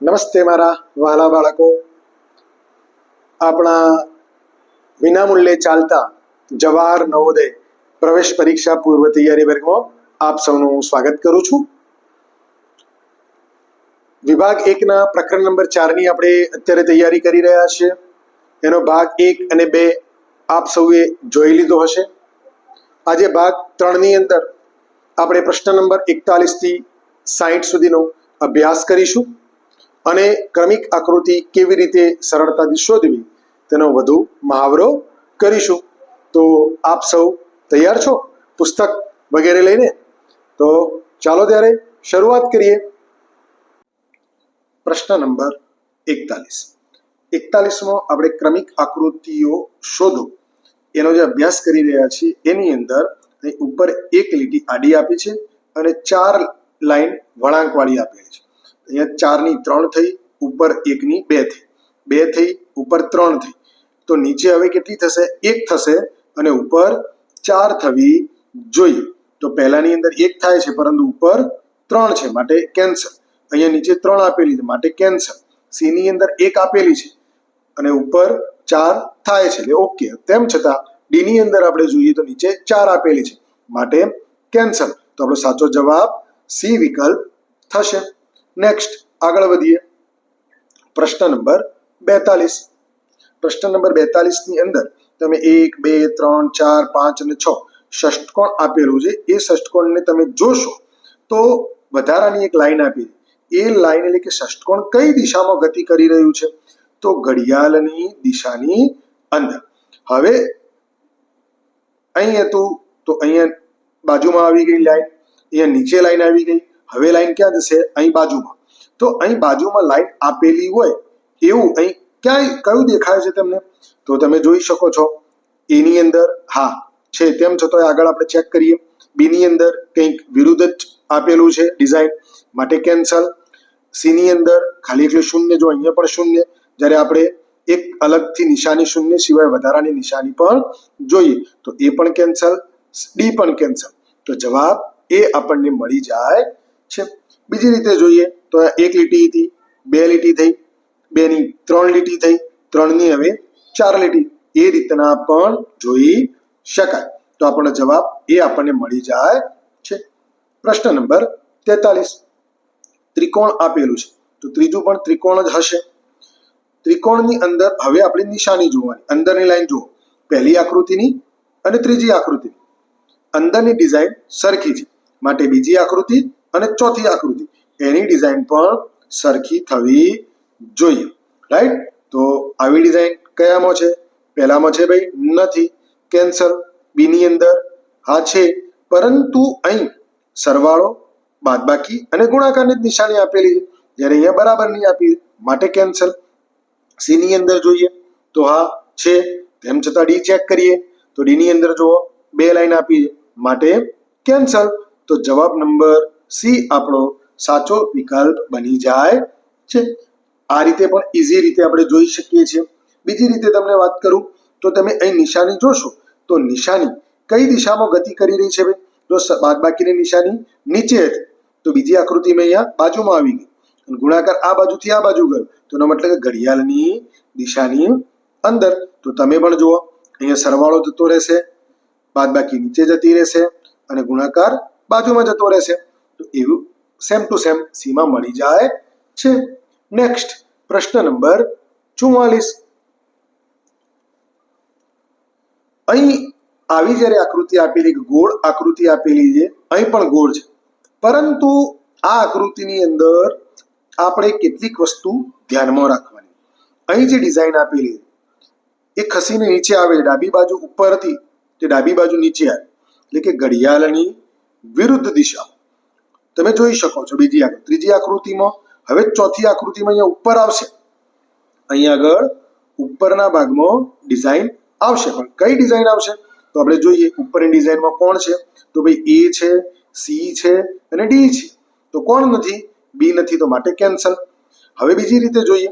નમસ્તે મારા વહાલા બાળકો. આપણા વિનામૂલ્યે ચાલતા જવાહર નવોદય પ્રવેશ પરીક્ષા પૂર્વ તૈયારી વર્ગમાં આપ સૌનું સ્વાગત કરું છું. વિભાગ એકના પ્રકરણ નંબર ચારની આપણે અત્યારે તૈયારી કરી રહ્યા છીએ. એનો ભાગ એક અને બે આપ સૌએ જોઈ લીધો હશે. આજે ભાગ ત્રણની અંદર આપણે પ્રશ્ન નંબર એકતાલીસથી સાહીઠ સુધીનો અભ્યાસ કરીશું. અને ક્રમિક આકૃતિ કેવી રીતે સરળતાથી શોધવી તેનો વધુ મહાવરો કરીશું. તો આપ સૌ તૈયાર છો પુસ્તક વગેરે લઈને? તો ચાલો ત્યારે શરૂઆત કરીએ. પ્રશ્ન નંબર એકતાલીસ. એકતાલીસમાં આપણે ક્રમિક આકૃતિઓ શોધો. એનો જે અભ્યાસ કરી રહ્યા છીએ એની અંદર ઉપર એક લીટી આડી આપી છે અને ચાર લાઈન વળાંકવાળી આપેલી છે. અહીંયા ચારની ત્રણ થઈ, ઉપર એકની બે થઈ. બે થઈ, ઉપર ત્રણ થઈ. તો નીચે હવે કેટલી થશે? એક થશે અને ઉપર ચાર થવી જોઈએ. તો પહેલાની અંદર એક થાય છે, પરંતુ ઉપર ત્રણ છે, માટે કેન્સલ. અહીંયા નીચે ત્રણ આપેલી છે, માટે કેન્સલ. સી ની અંદર એક આપેલી છે અને ઉપર ચાર થાય છે, એટલે ઓકે. તેમ છતાં ડી ની અંદર આપણે જોઈએ તો નીચે ચાર આપેલી છે, માટે કેન્સલ. તો આપણો સાચો જવાબ સી વિકલ્પ થશે. નેક્સ્ટ આગળ વધીએ. પ્રશ્ન નંબર બેતાલીસ. પ્રશ્ન નંબર બેતાલીસની અંદર તમે એક, બે, ત્રણ, ચાર, પાંચ અને છ ષષ્ટકોણ આપેલું છે. એ ષષ્ટકોણને તમે જોશો તો વધારાની એક લાઈન આપી એ લાઈન એટલે કે ષષ્ટકોણ કઈ દિશામાં ગતિ કરી રહ્યું છે? તો ઘડિયાળની દિશાની અંદર. હવે અહીં હતું તો અહીંયા બાજુમાં આવી ગઈ લાઈન, અહીંયા નીચે લાઈન આવી ગઈ. હવે લાઈન ક્યાં જશે? અહીં બાજુમાં. તો અહીં બાજુમાં લાઈન આપેલી હોય એવું અહીં ક્યાંય કયું દેખાય છે તમને? તો તમે જોઈ શકો છો. એની અંદર, હા, છે તેમ છતાં આગળ આપણે ચેક કરીએ. બીની અંદર કંઈક વિરુદ્ધ જ આપેલું છે ડિઝાઇન માટે કેન્સલ સીની અંદર ખાલી એકલું શૂન્ય, જો અહીંયા પણ શૂન્ય, જ્યારે આપણે એક અલગથી નિશાની શૂન્ય સિવાય વધારાની નિશાની પણ જોઈએ, તો એ પણ કેન્સલ ડી પણ કેન્સલ તો જવાબ એ આપણને મળી જાય છે. બીજી રીતે જોઈએ તો એક લીટી હતી, બે લીટી થઈ, બેની ત્રણ લીટી થઈ, ત્રણની હવે ચાર લીટી. એ રીતના પણ જોઈ શકાય. તો આપણો જવાબ એ આપણને મળી જાય છે. પ્રશ્ન નંબર તેતાલીસ. ત્રિકોણ આપેલું છે. તો ત્રીજું પણ ત્રિકોણ જ હશે. ત્રિકોણની અંદર હવે આપણે નિશાની જોવાની. અંદરની લાઈન જુઓ. પહેલી આકૃતિની અને ત્રીજી આકૃતિની. અંદરની ડિઝાઇન સરખી છે. માટે બીજી આકૃતિ અને ચોથી આકૃતિ. એની ડિઝાઇન પણ સરખી થવી જોઈએ. રાઈટ તો આવી ડિઝાઇન કયામાં છે? પહેલામાં છે ભાઈ, નથી. કેન્સલ બીની અંદર હા છે. પરંતુ અહીં સરવાળો, બાદબાકી અને ગુણાકારની જ નિશાની આપેલી છે. જ્યારે અહીંયા બરાબર નહીં આપી માટે કેન્સલ સીની અંદર જોઈએ તો હા છે. તેમ છતાં ડી ચેક કરીએ તો ડીની અંદર જુઓ, બે લાઈન આપી માટે કેન્સલ તો જવાબ નંબર સી આપણો સાચો વિકલ્પ બની જાય છે. આ રીતે પણ ઇઝી રીતે આપણે જોઈ શકીએ છીએ. બીજી રીતે તમને વાત કરું તો તમે અહીં નિશાની જોશો તો નિશાની કઈ દિશામાં ગતિ કરી રહી છે ભાઈ? તો બાદબાકીની નિશાની નીચે હતી તો બીજી આકૃતિ મેં અહીંયા બાજુમાં આવી ગઈ. અને ગુણાકાર આ બાજુથી આ બાજુ ગયો. તો એનો મતલબ કે ઘડિયાળની દિશાની અંદર. તો તમે પણ જુઓ, અહીંયા સરવાળો જતો રહેશે, બાદબાકી નીચે જતી રહેશે અને ગુણાકાર બાજુમાં જતો રહેશે. તો એવું સેમ ટુ સેમ સીમાં મળી જાય છે. નેક્સ્ટ પ્રશ્ન નંબર ચુમ્માલીસ અહીં આવી જ્યારે આકૃતિ આપેલી ગોળ આકૃતિ આપેલી છે, અહીં પણ ગોળ છે. પરંતુ આ આકૃતિની અંદર આપણે કેટલીક વસ્તુ ધ્યાનમાં રાખવાની. અહીં જે ડિઝાઇન આપેલી એ ખસીને નીચે આવે છે ડાબી બાજુ ઉપર હતી, તે ડાબી બાજુ નીચે આવે. એટલે કે ઘડિયાળની વિરુદ્ધ દિશા. તમે જોઈ શકો છો બીજી આકૃતિ. ત્રીજી આકૃતિમાં હવે ચોથી આકૃતિમાં અહીંયા ઉપર આવશે. અહીંયા આગળ ઉપરના ભાગમાં ડિઝાઇન આવશે. પણ કઈ ડિઝાઇન આવશે? તો આપણે જોઈએ ઉપરની ડિઝાઇનમાં કોણ છે? તો ભાઈ એ છે, સી છે અને ડી છે. તો કોણ નથી? બી નથી તો માટે કેન્સલ. હવે બીજી રીતે જોઈએ.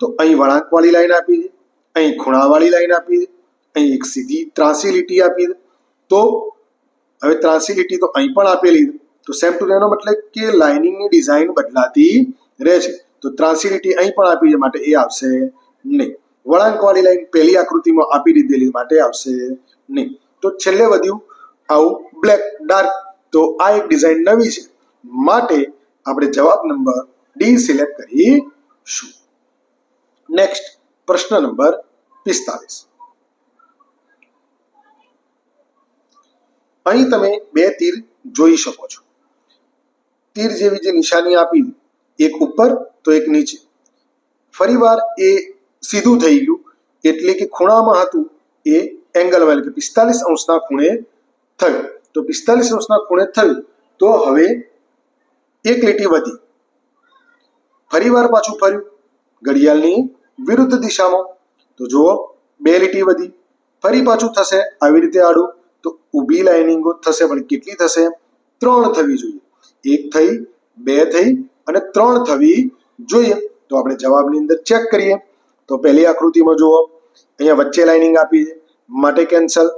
તો અહીં વળાંકવાળી લાઈન આપી છે. અહીં ખૂણાવાળી લાઈન આપી છે. અહીં એક સીધી ત્રાસી લીટી આપી છે. તો હવે ત્રાસી લીટી તો અહીં પણ આપેલી તો સેમ ટુ એનો મતલબ કે લાઇનિંગની ડિઝાઇન બદલાતી રહે છે તો ત્રાસી અહીં પણ આપી માટે એ આવશે નહીં. વળાંકવાળી લાઈન પહેલી આકૃતિમાં આપી દીધેલી માટે આવશે નહીં. તો છેલ્લે વધ્યું આવું બ્લેક, ડાર્ક, તો આ એક ડિઝાઇન નવી છે. માટે આપણે જવાબ નંબર ડી સિલેક્ટ કરીશું. નેક્સ્ટ, પ્રશ્ન નંબર પિસ્તાલીસ. અહીં તમે બે તીર જોઈ શકો છો. તીર જેવી જે નિશાની આપી, એક ઉપર તો એક નીચે. ફરીવાર એ સીધું થઈ ગયું, એટલે કે ખૂણામાં હતું, એ એંગલમાં એટલે કે પિસ્તાલીસ અંશના ખૂણે થયું. તો પિસ્તાલીસ અંશના ખૂણે થયું, તો હવે એક લીટી વધી. ફરીવાર પાછું ફર્યું, ઘડિયાળની વિરુદ્ધ દિશામાં. તો જુઓ, બે લીટી વધી. ફરી પાછું થશે, આવી રીતે આડું, તો ઊભી લાઇનિંગો થશે, પણ કેટલી થશે? ત્રણ થવી જોઈએ. એક થઈ, બે થઈ અને ત્રણ થવી જોઈએ. તો આપણે જવાબની અંદર ચેક કરીએ. તો પહેલી આકૃતિમાં જુઓ. અહીંયા વચ્ચે લાઇનિંગ આપી છે. માટે કેન્સલ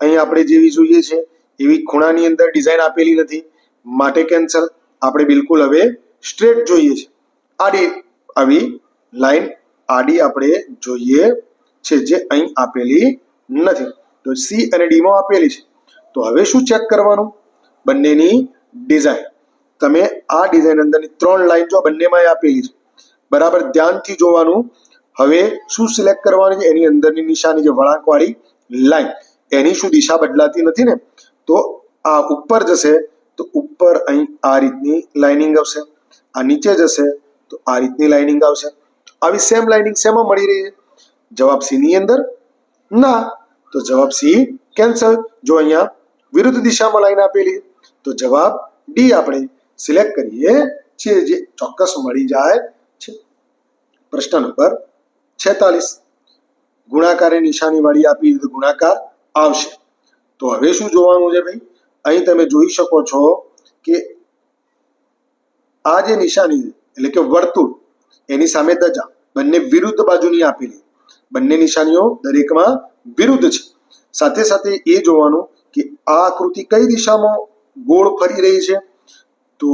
અહીં આપણે જેવી જોઈએ છે, એવી ખૂણાની અંદર ડિઝાઇન આપેલી નથી. માટે કેન્સલ આપણે બિલકુલ હવે સ્ટ્રેટ જોઈએ છે. આડી આવી લાઈન આડી આપણે જોઈએ છે જે અહીં આપેલી નથી. તો સી અને ડીમાં આપેલી છે. તો હવે શું ચેક કરવાનું? બંનેની ડિઝાઇન તમે આ ડિઝાઇન અંદરની ત્રણ લાઈન જો બંનેમાં આપેલી છે, બરાબર? ધ્યાનથી જોવાનું. હવે શું સિલેક્ટ કરવાની છે? એની અંદરની નિશાની જે વળાંકવાળી લાઈન એની શું દિશા બદલાતી નથી ને? તો આ ઉપર જશે, તો ઉપર અહીં આ રીતની લાઇનિંગ આવશે. આ નીચે જશે, તો આ રીતની લાઇનિંગ આવશે. આવી સેમ લાઇનિંગ શેમાં મળી રહી છે? જવાબ સી ની અંદર? ના. તો જવાબ સી કેન્સલ જો અહીંયા વિરુદ્ધ દિશામાં લાઈન આપેલી તો જવાબ ડી આપણે સિલેક્ટ કરીએ છીએ જે ચોક્કસ મળી જાય છે. પ્રશ્ન નંબર છેતાલીસ. ગુણાકારે નિશાની વાળી આપી ગુણાકાર આવશે. તો હવે શું જોવાનું છે ભાઈ? અહીં તમે જોઈ શકો છો કે આ જે નિશાની એટલે કે વર્તુળ, એની સામે ધજા, બંને વિરુદ્ધ બાજુની આપેલી બંને નિશાનીઓ દરેકમાં વિરુદ્ધ છે. સાથે સાથે એ જોવાનું કે આ આકૃતિ કઈ દિશામાં ગોળ ફરી રહી છે? તો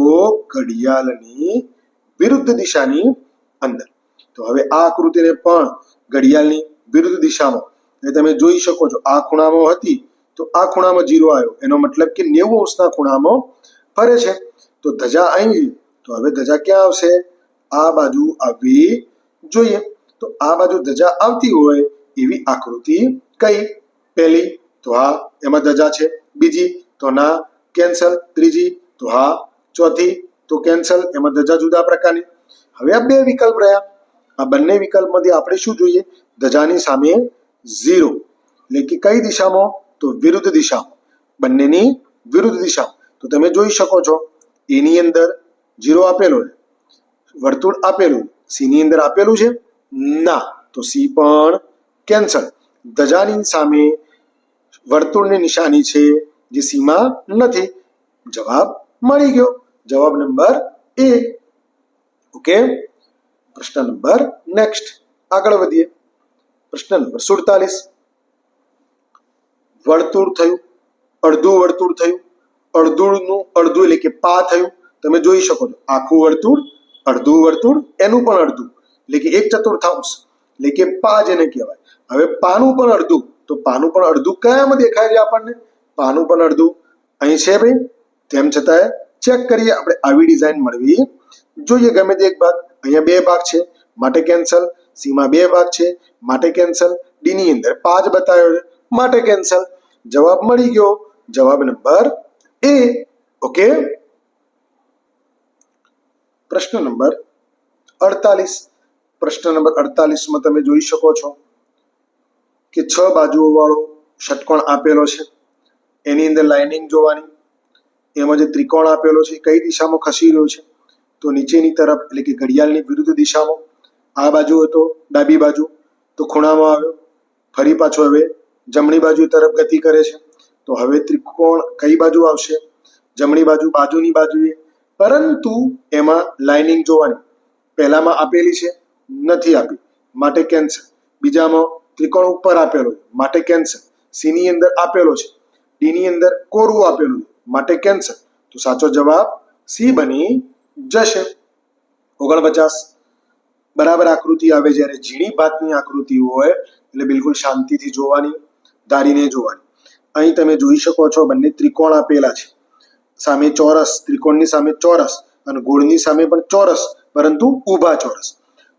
ઘડિયાળની વિરુદ્ધ દિશાની અંદર. તો હવે આ આકૃતિને પણ ઘડિયાળની વિરુદ્ધ દિશામાં. એ તમે જોઈ શકો છો, આ ખૂણામાં હતી તો આ ખૂણામાં જીરો આવ્યો. એનો મતલબ કે નેવું અંશના ખૂણામાં ફરે છે. તો ધજા અહીં તો હવે ધજા ક્યાં આવશે? આ બાજુ આવવી જોઈએ. તો આ બાજુ ધજા આવતી હોય એવી આકૃતિ કઈ? પહેલી, તો હા, એમાં ધજા છે. બીજી, તો ના. કેન્સલ. ત્રીજી, તો હા ચોથી, તો કેન્સલ એમાં ધજા જુદા પ્રકારની. હવે આ બે વિકલ્પ રહ્યા. આ બંને વિકલ્પમાંથી આપણે શું જોઈએ? ધજાની સામે ઝીરો એટલે કે કઈ દિશામાં? તો વિરુદ્ધ દિશામાં. બંનેની વિરુદ્ધ દિશા તો તમે જોઈ શકો છો, એની અંદર ઝીરો આપેલો છે. વર્તુળ આપેલું. સી ની અંદર આપેલું છે? ના. તો સી પણ કેન્સલ ધજાની સામે વર્તુળની નિશાની છે જે સીમાં નથી. જવાબ મળી ગયો. જવાબ નંબર એ. ઓકે? પ્રશ્ન નંબર નેક્સ્ટ આગળ વધીએ. પ્રશ્ન નંબર સુડતાલીસ. વર્તુળ થયું. અડધું વર્તુળ થયું. અડધુંનું અડધું એટલે કે પા થયું. તમે જોઈ શકો છો. આખું વર્તુળ, અડધું વર્તુળ, એનું પણ અડધું. એટલે કે એક ચતુર્થાંશ. એટલે કે પા જેને કહેવાય. હવે પાનું પણ અડધું. તો પાનું પણ અડધું કયામાં દેખાય છે આપણને? પાનું પણ અડધું. અહીં છે ભાઈ? તેમ છતાંય ચેક કરીએ, આપણે આવી ડિઝાઇન મળવી જોઈએ. ગમે તે એક ભાગ અહીંયા બે ભાગ છે, માટે કેન્સલ સીમાં બે ભાગ છે, માટે કેન્સલ ડીની અંદર પાંચ બતાવ્યો છે, માટે કેન્સલ જવાબ મળી ગયો. જવાબ નંબર એ ઓકે પ્રશ્ન નંબર અડતાલીસ. પ્રશ્ન નંબર અડતાલીસમાં તમે જોઈ શકો છો કે છ બાજુઓ વાળો ષટકોણ આપેલો છે. એની અંદર લાઇનિંગ જોવાની. એમાં જે ત્રિકોણ આપેલો છે કઈ દિશામાં ખસી રહ્યો છે? તો નીચેની તરફ એટલે કે ઘડિયાળની વિરુદ્ધ દિશામાં આ બાજુ હતો, ડાબી બાજુ, તો ખૂણામાં આવ્યો, ફરી પાછો હવે જમણી બાજુ તરફ ગતિ કરે છે. તો હવે ત્રિકોણ કઈ બાજુ આવશે? જમણી બાજુ, બાજુની બાજુએ. પરંતુ એમાં લાઇનિંગ જોવાની પહેલામાં આપેલી છે, નથી આપી. માટે કેન્સલ. બીજામાં ત્રિકોણ ઉપર આપેલો છે, માટે કેન્સલ. સી ની અંદર આપેલો છે ડી ની અંદર કોરું આપેલું છે. માટે કેન્સર? તો સાચો જવાબ સી બની જશે. ઓગણપચાસ. બરાબર આકૃતિ આવે જ્યારે ઝીણી ભાતની આકૃતિ હોય, એટલે બિલકુલ શાંતિથી જોવાની, ધારીને જોવાની. અહીં તમે જોઈ શકો છો બંને ત્રિકોણ આપેલા છે. સામે ચોરસ, ત્રિકોણની સામે ચોરસ અને ગોળની સામે પણ ચોરસ, પરંતુ ઊભા ચોરસ.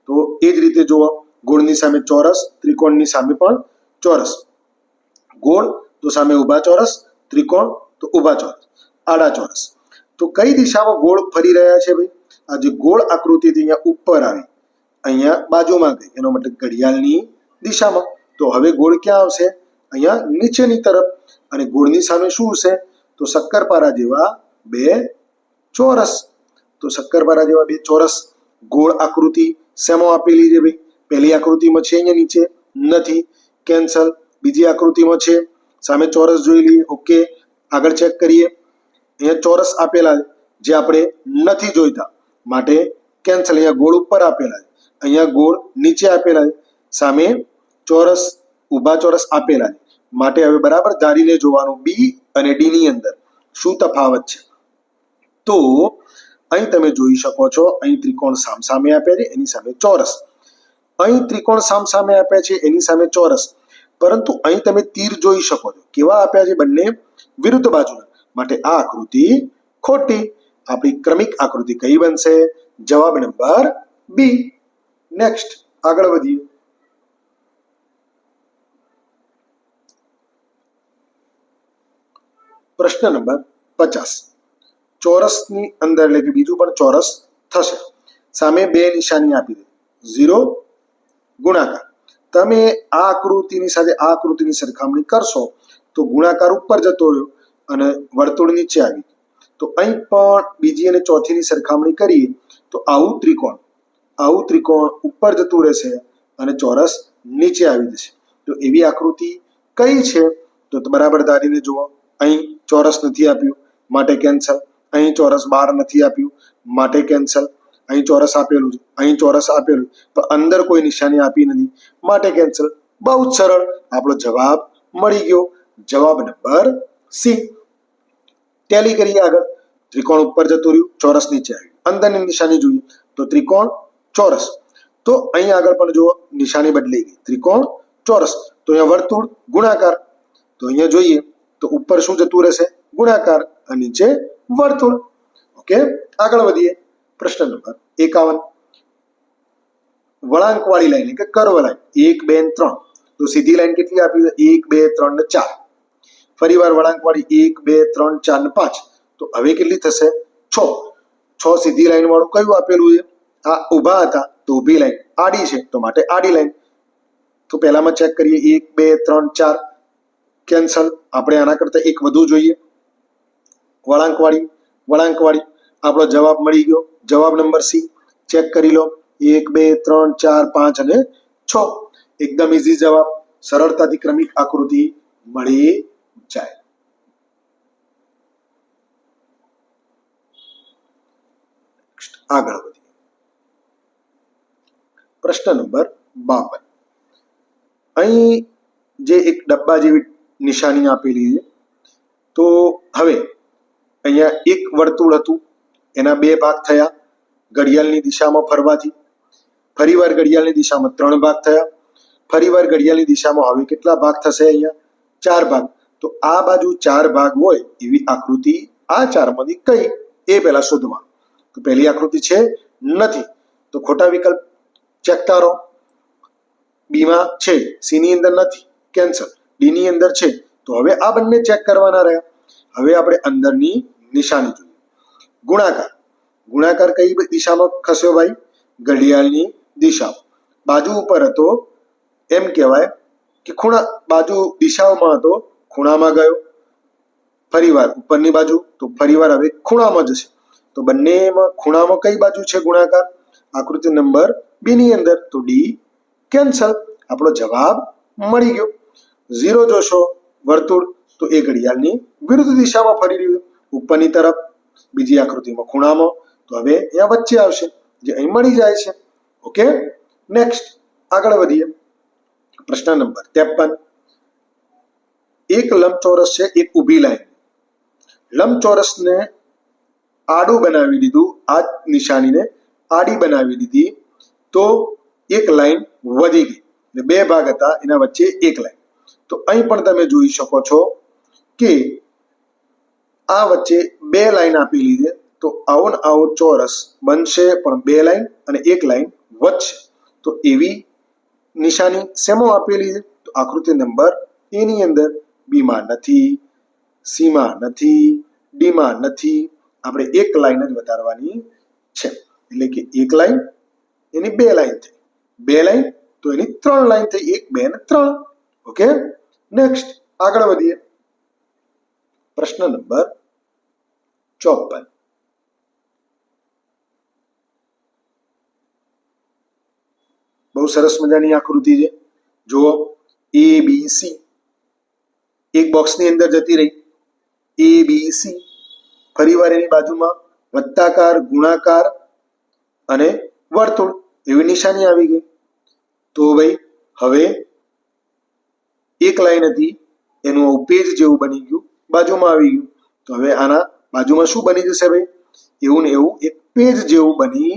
તો એ જ રીતે જુઓ, ગોળની સામે ચોરસ, ત્રિકોણની સામે પણ ચોરસ. ગોળ, તો સામે ઊભા ચોરસ, ત્રિકોણ તો ઊભા ચોરસ આડા ચોરસ. તો કઈ દિશામાં ગોળ ફરી રહ્યા છે ભાઈ? આ જે ગોળ આકૃતિથી અહીંયા ઉપર આવી. અહીંયા બાજુમાં ગઈ. એનો મતલબ ઘડિયાળની દિશામાં. તો હવે ગોળ ક્યાં આવશે? અહીંયા નીચેની તરફ. અને ગોળની સામે શું હશે? તો શક્કરપારા જેવા બે ચોરસ. તો શક્કરપારા જેવા બે ચોરસ ગોળ આકૃતિ શેમાં આપેલી છે ભાઈ? પહેલી આકૃતિમાં છે અહીંયા નીચે. નથી. કેન્સલ. બીજી આકૃતિમાં છે. સામે ચોરસ જોઈ લઈએ. ઓકે. આગળ ચેક કરીએ. અહીંયા ચોરસ આપેલા છે, જે આપણે નથી જોઈતા. માટે કેન્સલ અહીંયા ગોળ ઉપર આપેલા છે. અહીંયા ગોળ નીચે આપેલા છે. સામે ચોરસ, ઊભા ચોરસ આપેલા છે. માટે હવે બરાબર ધારીને જોવાનું બી અને ડી ની અંદર. શું તફાવત છે? તો અહીં તમે જોઈ શકો છો, અહીં ત્રિકોણ સામસામે આપ્યા છે, એની સામે ચોરસ. અહીં ત્રિકોણ સામસામે આપ્યા છે, એની સામે ચોરસ. પરંતુ અહીં તમે તીર જોઈ શકો છો. કેવા આપ્યા છે બંને? વિરુદ્ધ બાજુના. માટે આ આકૃતિ ખોટી. આપણી ક્રમિક આકૃતિ કઈ બનશે? જવાબ નંબર બી. નેક્સ્ટ આગળ વધીએ. પ્રશ્ન નંબર પચાસ. ચોરસની અંદર, એટલે કે બીજું પણ ચોરસ થશે. સામે બે નિશાની આપી દે. ઝીરો ગુણાકાર. તમે આ આકૃતિની સાથે આ આકૃતિની સરખામણી કરશો તો ગુણાકાર ઉપર જતો રહ્યો અને વર્તુળ નીચે આવી. તો અહીં પણ બીજી અને ચોથીની સરખામણી કરીએ તો આવું ત્રિકોણ આવું ત્રિકોણ ઉપર જતું રહેશે અને ચોરસ નીચે આવી જશે. તો એવી આકૃતિ કઈ છે? તો બરાબર ધારીને જુઓ. અહીં ચોરસ નથી આપ્યું, માટે કેન્સલ. અહીં ચોરસ બાર નથી આપ્યું, માટે કેન્સલ. અહીં ચોરસ આપેલું છે અહીં ચોરસ આપેલું છે, પણ અંદર કોઈ નિશાની આપી નથી. માટે કેન્સલ બહુ જ સરળ. આપણો જવાબ મળી ગયો. જવાબ નંબર સી. ટેલી કરીએ આગળ. ત્રિકોણ ઉપર જતું રહ્યું. ચોરસ નીચે આવ્યું. અંદરની નિશાની જોઈએ. તો ત્રિકોણ ચોરસ. તો અહીં આગળ પણ જુઓ નિશાની બદલાઈ ગઈ. ત્રિકોણ ચોરસ. તો અહીંયા વર્તુળ ગુણાકાર. તો અહીંયા જોઈએ તો ઉપર શું જતું રહેશે? ગુણાકાર. અને નીચે વર્તુળ. ઓકે? આગળ વધીએ. પ્રશ્ન નંબર એકાવન. વળાંકવાળી લાઈન કે કર્વ લાઈન, એક, બે ત્રણ. તો સીધી લાઈન કેટલી આપી? એક, બે, ત્રણ, ને ચાર. ફરી વાર વળાંકવાળી એક, બે, ત્રણ, ચાર, ને પાંચ. તો હવે કેટલી થશે? છ. છ સીધી લાઈન વાળું કયું આપેલું છે? આ ઊભા હતા, તો ઊભી લાઈન. આડી છે, તો માટે આડી લાઈન. તો પહેલામાં ચેક કરીએ. એક, બે, ત્રણ, ચાર. કેન્સલ. આપણે આના કરતાં એક વધુ જોઈએ. વળાંકવાળી વળાંકવાળી. આપણો જવાબ મળી ગયો. જવાબ નંબર સી. ચેક કરી લો. એક, બે, ત્રણ, ચાર, પાંચ અને છ. એકદમ ઇઝી જવાબ. સરળતાથી ક્રમિક આકૃતિ મળી જાય. આગળ વધીએ. પ્રશ્ન નંબર બાવન. અહીં જે એક ડબ્બા જેવી નિશાની આપેલી છે, તો હવે અહીંયા એક વર્તુળ હતું. એના બે ભાગ થયા. ઘડિયાળની દિશામાં ફરવાથી. ફરીવાર ઘડિયાળની દિશામાં ત્રણ ભાગ થયા. ફરીવાર ઘડિયાળની દિશામાં હવે કેટલા ભાગ થશે અહીંયા? ચાર ભાગ. તો આ બાજુ ચાર ભાગ હોય એવી આકૃતિ આ ચારમાંથી કઈ? એ પહેલા શોધવાનું. તો પહેલી આકૃતિ છે નથી. તો ખોટા વિકલ્પ ચેક તારો. બીમાં છે. સીની અંદર નથી. કેન્સલ ડીની અંદર છે. તો હવે આ બંને ચેક કરવાના રહ્યા. હવે આપણે અંદરની નિશાની જોઈએ. ગુણાકાર. ગુણાકાર કઈ દિશામાં ખસ્યો ભાઈ? ઘડિયાળની દિશા બાજુ ઉપર હતો, એમ કહેવાય કે ખૂણા, બાજુ દિશાઓમાં હતો, ખૂણામાં ગયો. ફરીવાર ઉપરની બાજુ, તો ફરીવાર હવે ખૂણામાં જશે. તો બંનેમાં ખૂણામાં કઈ બાજુ છે ગુણાકાર? આકૃતિ નંબર બી ની અંદર, તો ડી કેન્સલ આપણો જવાબ મળી ગયો. ઝીરો જોશો વર્તુળ, તો એ ઘડિયાળની વિરુદ્ધ દિશામાં ફરી રહ્યું. ઉપરની તરફ બીજી આકૃતિમાં ખૂણામાં. તો હવે અહીંયા વચ્ચે આવશે. જે અહીં મળી જાય છે. ઓકે? નેક્સ્ટ આગળ વધીએ. પ્રશ્ન નંબર ત્રેપન. એક લંબચોરસ છે, એક ઊભી લાઈન. લંબચોરસને આડું બનાવી દીધું, આ નિશાનીને આડી બનાવી દીધી. તો એક લાઈન વધી ગઈ. બે ભાગ હતા, એના વચ્ચે એક લાઈન. તો અહીં પણ તમે જોઈ શકો છો કે આ વચ્ચે બે લાઈન આપેલી છે તો આવો ને આવો ચોરસ બનશે પણ બે લાઈન અને એક લાઈન વચ્ચે. તો એવી નિશાની શેમાં આપેલી છે? તો આકૃતિ નંબર એની અંદર બીમાં નથી, સીમાં નથી, ડીમાં નથી. આપણે એક લાઈન જ વધારવાની છે. એટલે કે એક લાઈન, એની બે લાઈન થઈ. બે લાઈન, તો એની ત્રણ લાઈન થઈ. એક, બે ને ત્રણ. ઓકે? નેક્સ્ટ આગળ વધીએ. પ્રશ્ન નંબર ચોપન બહુ સરસ મજાની આકૃતિ છે. જુઓ એ બી સી એક બોક્સની અંદર જતી રહી. એ બી સી ફરીવાર એની બાજુમાં વત્તાકાર, ગુણાકાર અને વર્તુળ એવી નિશાની આવી ગઈ. તો ભાઈ, હવે એક લાઈન હતી, એનું ઉપેજ પેજ જેવું બની ગયું, બાજુમાં આવી ગયું. તો હવે આના બાજુમાં શું બની જશે ભાઈ? એવું ને એવું એક પેજ જેવું બની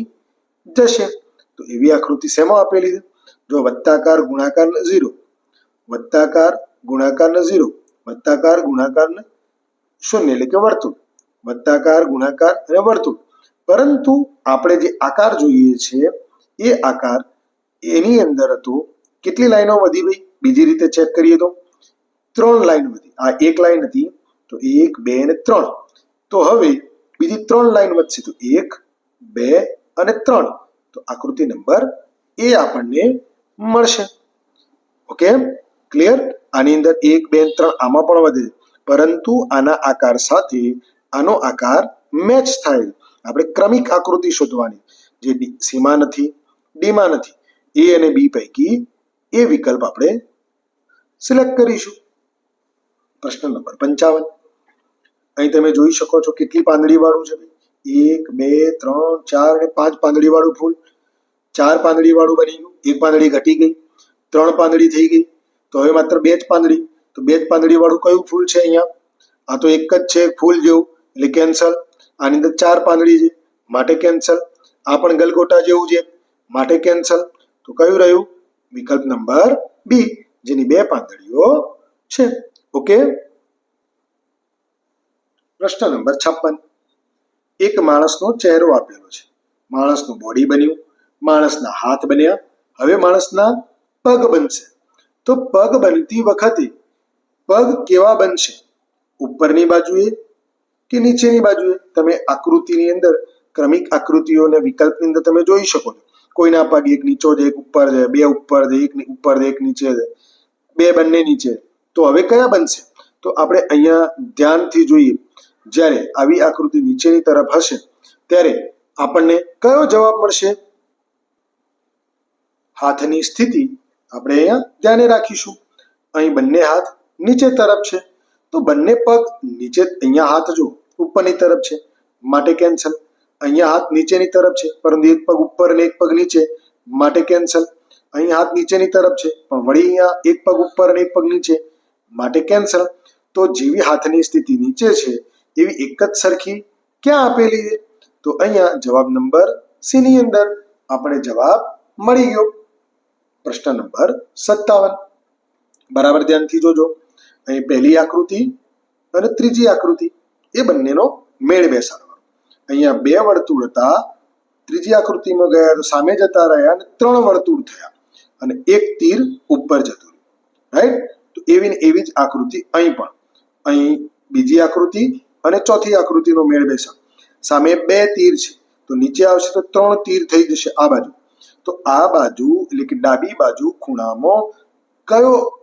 જશે. તો એવી આકૃતિ શેમાં આપેલી છે? જો વત્તાકાર ગુણાકાર ને ઝીરો, વત્તાકાર ગુણાકાર ને ઝીરો, વત્તાકાર ગુણાકાર ને શૂન્ય એટલે કે વર્તુળ, વત્તાકાર ગુણાકાર અને વર્તુળ. પરંતુ આપણે જે આકાર જોઈએ છે, એ આકાર એની અંદર હતો કેટલી લાઈનો વધી ગઈ બીજી રીતે ચેક કરીએ તો ત્રણ લાઈન વધી. આ એક લાઈન હતી તો એક, બે અને ત્રણ. તો હવે બીજી ત્રણ લાઈન વધશે તો એક, બે અને ત્રણ. તો આકૃતિ નંબર એ આપણને મળશે. ઓકે? ક્લિયર આની અંદર એક, બે ત્રણ આમાં પણ વધે. પરંતુ આના આકાર સાથે આનો આકાર મેચ થાય. આપણે ક્રમિક આકૃતિ શોધવાની. જે સીમા નથી ડીમાં નથી. એ અને બી પૈકી એ વિકલ્પ આપણે સિલેક્ટ કરીશું. પ્રશ્ન નંબર પંચાવન. અહીં તમે જોઈ શકો છો કેટલી પાંદડી વાળું છે. એક, બે, ત્રણ, ચાર અને પાંચ પાંદડી વાળું ફૂલ. ચાર પાંદડી વાળું બની ગયું. એક પાંદડી ઘટી ગઈ. ત્રણ પાંદડી થઈ ગઈ. તો હવે માત્ર બે જ પાંદડી. તો બે જ પાંદડી વાળું કયું ફૂલ છે અહીંયા? આ તો એક જ છે, ફૂલ જેવું. એટલે કેન્સલ. આની અંદર ચાર પાંદડી છે. માટે કેન્સલ. આ પણ ગલગોટા જેવું છે. માટે કેન્સલ. તો કયું રહ્યું? વિકલ્પ નંબર બી, જેની બે પાંદડીઓ છે. ઓકે? પ્રશ્ન નંબર છપ્પન. એક માણસનો ચહેરો આપેલો છે. માણસનું બોડી બન્યું, માણસના હાથ બન્યા, હવે માણસના પગ બનશે. તો પગ બનતી વખતે પગ કેવા બનશે? ઉપરની બાજુએ કે નીચેની બાજુએ? તમે આકૃતિની અંદર, ક્રમિક આકૃતિઓને વિકલ્પની અંદર તમે જોઈ શકો છો. કોઈના પગ એક નીચો છે, એક ઉપર છે, બે ઉપર છે, એક ઉપર છે, એક નીચે છે, બે બંને નીચે તો હવે કયા બનશે? તો આપણે અહીંયા ધ્યાનથી જોઈએ. જ્યારે આવી આકૃતિ નીચેની તરફ હશે, ત્યારે આપણને કયો જવાબ મળશે? હાથની સ્થિતિ આપણે અહીંયા ધ્યાને રાખીશું. અહીં બંને હાથ નીચે તરફ છે. તો બંને પગ નીચે, અહીંયા હાથ જો, ઉપરની તરફ છે. માટે કેન્સલ. અહીંયા હાથ નીચેની તરફ છે, પરંતુ એક પગ ઉપર અને એક પગ નીચે. માટે કેન્સલ. અહીં હાથ નીચેની તરફ છે, પણ વળી અહીંયા એક પગ ઉપર અને એક પગ નીચે. માટે કેન્સલ. તો જેવી હાથની સ્થિતિ નીચે છે એવી એક જ સરખી ક્યાં આપેલી તો અહીંયા જવાબ નંબર સી ની અંદર આપણે જવાબ મળી ગયો. પ્રશ્ન નંબર સત્તાવન. બરાબર ધ્યાનથી જોજો. અહીં પહેલી આકૃતિ અને ત્રીજી આકૃતિ એ બંનેનો મેળ બેસાડવાનો. અહીંયા બે વર્તુળ હતા. ત્રીજી આકૃતિમાં ગયા તો સામે જતા રહ્યા અને ત્રણ વર્તુળ થયા. અને એક તીર ઉપર જતું રાઈટ તો એવી ને એવી જ આકૃતિ અહીં પણ અહીં બીજી આકૃતિ અને ચોથી આકૃતિનો મેળ બેસે. સામે બે તીર છે. તો નીચે આવશે તો ત્રણ તીર થઈ જશે આ બાજુ. તો આ બાજુ એટલે કે ડાબી બાજુ ખૂણામાં કયો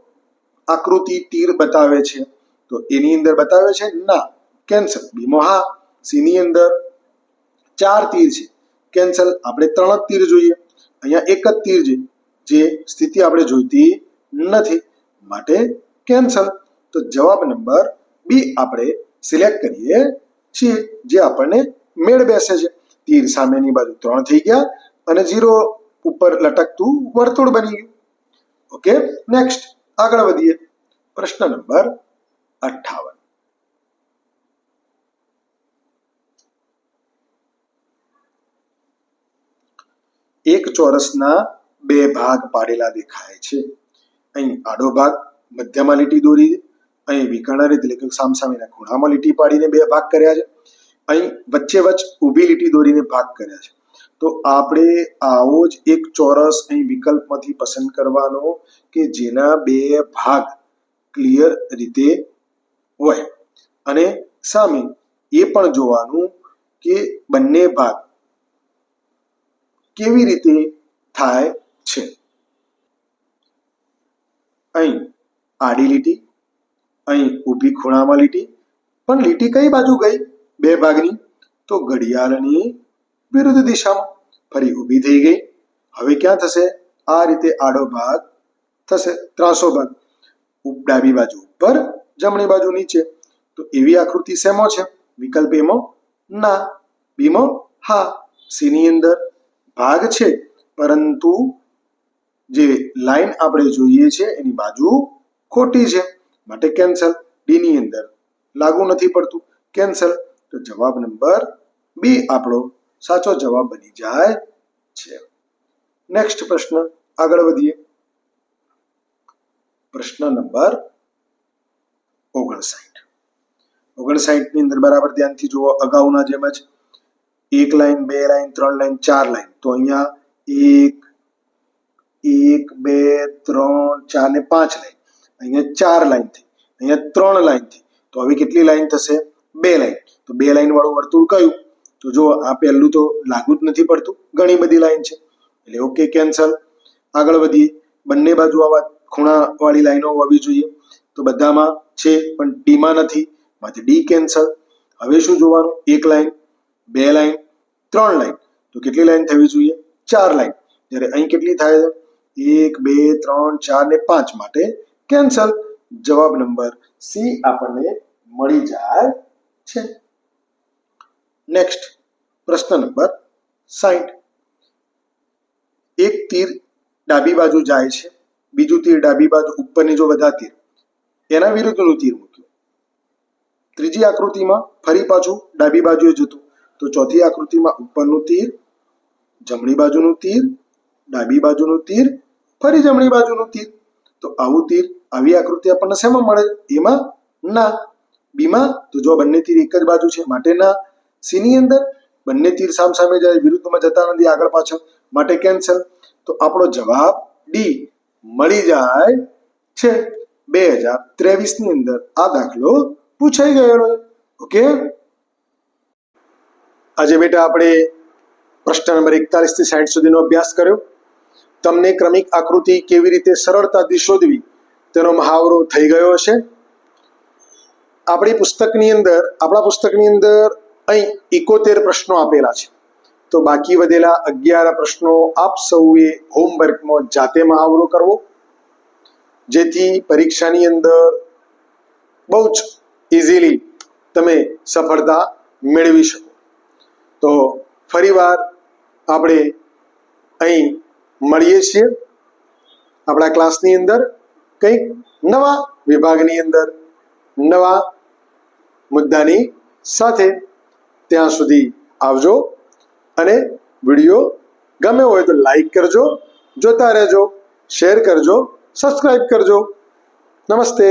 આકૃતિ તીર બતાવે છે? તો એની અંદર બતાવે છે, ના, કેન્સલ. બીમાં હા, સીની અંદર ચાર તીર છે. કેન્સલ. આપણે ત્રણ જ તીર જોઈએ. અહીંયા એક જ તીર છે. જે સ્થિતિ આપણે જોઈતી નથી. માટે કેન્સલ. તો જવાબ નંબર બી આપણે સિલેક્ટ કરીએ છીએ, જે આપણને મેળ બેસે છે. તીર સામેની બાજુ ત્રણ થઈ ગયા અને ઝીરો ઉપર લટકતું વર્તુળ બની ગયું. ઓકે, નેક્સ્ટ આગળ વધીએ. પ્રશ્ન નંબર અઠ્ઠાવન. એક ચોરસના બે ભાગ પાડેલા દેખાય છે. અહીં આડો ભાગ, મધ્યમાં લીટી દોરી અહીં વિકર્ણ રીત એટલે કે સામસામેના ખૂણામાં લીટી પાડીને બે ભાગ કર્યા છે. અહીં વચ્ચે વચ્ચ ઊભી લીટી દોરીને ભાગ કર્યા છે. તો આપણે આવો જ એક ચોરસ અહીં વિકલ્પમાંથી પસંદ કરવાનો કે જેના બે ભાગ ક્લિયર રીતે હોય. અને સામે એ પણ જોવાનું કે બંને ભાગ કેવી રીતે થાય છે. અહીં આડી લીટી અહીં ઊભી ખૂણામાં લીટી, પણ લીટી કઈ બાજુ ગઈ? બે ભાગની. તો ઘડિયાળની વિરુદ્ધ દિશામાં ફરી ઊભી થઈ ગઈ. હવે ક્યાં થશે? આ રીતે આડો ભાગ થશે, ત્રાસો ભાગ. ડાબી બાજુ ઉપર, જમણી બાજુ નીચે. તો એવી આકૃતિ શેમાં છે? વિકલ્પ એમો ના, બીમો હા, સીની અંદર ભાગ છે. પરંતુ જે લાઈન આપણે જોઈએ છે, એની બાજુ ખોટી છે. માટે કેન્સલ ડી ની અંદર લાગુ નથી પડતું. કેન્સલ તો જવાબ નંબર બી આપણો સાચો જવાબ બની જાય છે. નેક્સ્ટ પ્રશ્ન આગળ વધીએ. પ્રશ્ન નંબર ઓગણસાઠ. ઓગણસાઠની અંદર બરાબર ધ્યાનથી જુઓ, અગાઉના જેમ જ એક લાઈન, બે લાઈન, ત્રણ લાઈન, ચાર લાઈન. તો અહીંયા એક એક, બે, ત્રણ, ચાર ને પાંચ લાઈન. અહીંયા ચાર લાઈન થઈ. અહીંયા ત્રણ લાઈન થઈ. તો હવે કેટલી લાઈન થશે? બે લાઈન તો બે લાઈન વાળું વર્તુળ કયું? તો જો આ પહેલું તો લાગુ જ નથી પડતું. ઘણી બધી લાઈન છે. એટલે ઓકે કેન્સલ આગળ વધીએ બંને બાજુ આવા ખૂણા વાળી લાઈનો હોવી જોઈએ. તો બધામાં છે, પણ ડીમાં નથી. માટે ડી કેન્સલ હવે શું જોવાનું? એક લાઈન બે લાઈન ત્રણ લાઈન તો કેટલી લાઈન થવી જોઈએ? ચાર લાઈન જ્યારે અહીં કેટલી થાય? છે એક, બે, ત્રણ, ચાર ને પાંચ માટે કેન્સલ. જવાબ નંબર સી આપણને મળી જાય છે. નેક્સ્ટ પ્રશ્ન નંબર સાઈઠ. એક તીર ડાબી બાજુ જાય છે. બીજું તીર ડાબી બાજુ ઉપરની જો બધા તીર, એના વિરુદ્ધનું તીર મૂક્યું. ત્રીજી આકૃતિમાં ફરી પાછું ડાબી બાજુએ જતું. તો ચોથી આકૃતિમાં ઉપરનું તીર, જમણી બાજુનું તીર, ડાબી બાજુનું તીર, ફરી જમણી બાજુનું તીર. તો આવું તીર આવી આકૃતિ આપણને શેમાં મળે? એમાં? ના. બીમાં? તો જો બંને તીર એક જ બાજુ છે, માટે ના. સીની અંદર? બંને તીર સામ સામે જાય, વિરુદ્ધમાં જતા નથી, આગળ પાછળ. માટે કેન્સલ. તો આપણો જવાબ ડી મળી જાય છે. બે હજાર ત્રેવીસની અંદર આ દાખલો પૂછાઈ ગયેલો ઓકે આજે બેટા આપણે પ્રશ્ન નંબર એકતાલીસથી સાઠ સુધીનો અભ્યાસ કર્યો. તમને ક્રમિક આકૃતિ કેવી રીતે સરળતાથી શોધવી? તેનો મહાવરો થઈ ગયો હશે. આપણી પુસ્તકની અંદર, આપણા પુસ્તકની અંદર અહીં એકોતેર પ્રશ્નો આપેલા છે. તો બાકી વધેલા અગિયાર પ્રશ્નો આપ સૌએ હોમવર્કમાં જાતે મહાવરો કરવો. જેથી પરીક્ષાની અંદર બહુ જ ઇઝીલી તમે સફળતા મેળવી શકો. તો ફરીવાર આપણે અહીં મળીએ છીએ. આપણા ક્લાસની અંદર કંઈક નવા વિભાગની અંદર, નવા મુદ્દાની સાથે ત્યાં સુધી આવજો અને વીડિયો ગમે હોય તો લાઈક કરજો, જોતા રહેજો શેર કરજો સબસ્ક્રાઈબ કરજો. નમસ્તે.